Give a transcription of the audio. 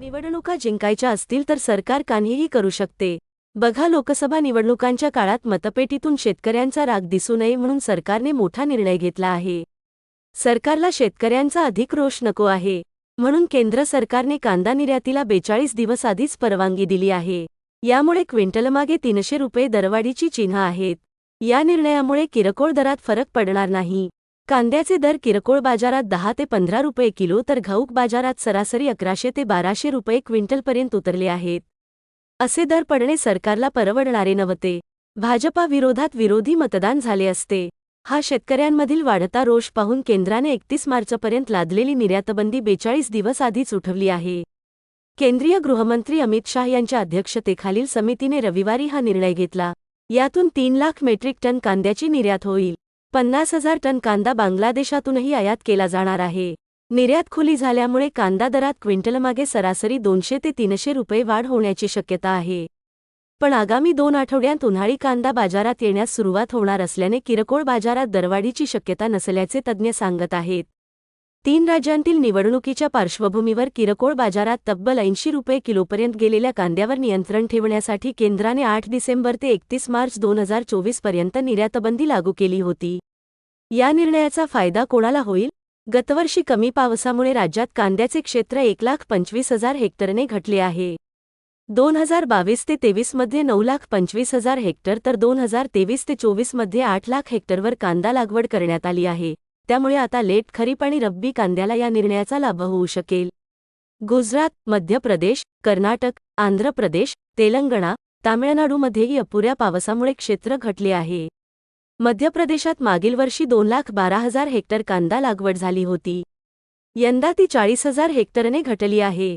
निवडणुका जिंकायच्या असतील तर सरकार काहीही करू शकते. बघा लोकसभा निवडणुकांच्या काळात मतपेटीतून शेतकऱ्यांचा राग दिसू नये म्हणून सरकारने मोठा निर्णय घेतला आहे. सरकारला शेतकऱ्यांचा अधिक रोष नको आहे. म्हणून केंद्र सरकारने कांदा निर्यातीला बेचाळीस दिवस आधीच परवानगी दिली आहे. यामुळे क्विंटलमागे तीनशे रुपये दरवाढीची चिन्ह आहेत. या निर्णयामुळे किरकोळ दरात फरक पडणार नाही. कांद्याचे दर किरकोळ बाजारात दहा ते पंधरा रुपये किलो तर घाऊक बाजारात सरासरी अकराशे ते बाराशे रुपये क्विंटलपर्यंत उतरले आहेत. असे दर पडणे सरकारला परवडणारे नव्हते. भाजपा विरोधात विरोधी मतदान झाले असते. हा शेतकऱ्यांमधील वाढता रोष पाहून केंद्राने एकतीस मार्चपर्यंत लादलेली निर्यातबंदी बेचाळीस दिवस आधीच उठवली आहे. केंद्रीय गृहमंत्री अमित शाह यांच्या अध्यक्षतेखालील समितीने रविवारी हा निर्णय घेतला. यातून तीन लाख मेट्रिक टन कांद्याची निर्यात होईल. पन्नास हजार टन कांदा बांगलादेशातूनही आयात केला जाणार आहे. निर्यात खुली झाल्यामुळे कांदा दरात क्विंटलमागे सरासरी दोनशे ते तीनशे रुपये वाढ होण्याची शक्यता आहे. पण आगामी दोन आठवड्यांत उन्हाळी कांदा बाजारात येण्यास सुरुवात होणार असल्याने किरकोळ बाजारात दरवाढीची शक्यता नसल्याचे तज्ज्ञ सांगत आहेत. तीन राज्यांतील निवडणुकीच्या पार्श्वभूमीवर किरकोळ बाजारात तब्बल ऐंशी रुपये किलोपर्यंत गेलेल्या कांद्यावर नियंत्रण ठेवण्यासाठी केंद्राने आठ डिसेंबर ते एकतीस मार्च दोन हजार चोवीसपर्यंत निर्यातबंदी लागू केली होती. या निर्णयाचा फायदा कोणाला होईल? गतवर्षी कमी पावसामुळे राज्यात कांद्याचे क्षेत्र एक लाख पंचवीस हजार हेक्टरने घटले आहे. दोन हजार बावीस ते तेवीसमध्ये नऊ लाख पंचवीस हजार हेक्टर तर दोन हजार तेवीस ते चोवीसमध्ये आठ लाख हेक्टरवर कांदा लागवड करण्यात आली आहे. त्यामुळे आता लेट खरीप आणि रब्बी कांद्याला या निर्णयाचा लाभ होऊ शकेल. गुजरात मध्य प्रदेश कर्नाटक आंध्र प्रदेश तेलंगणा तामिळनाडूमध्येही अपुऱ्या पावसामुळे क्षेत्र घटले आहे. मध्य प्रदेशात मागील वर्षी दोन लाख बारा हजार हेक्टर कांदा लागवड झाली होती. यंदा ती चाळीस हजार हेक्टरने घटली आहे.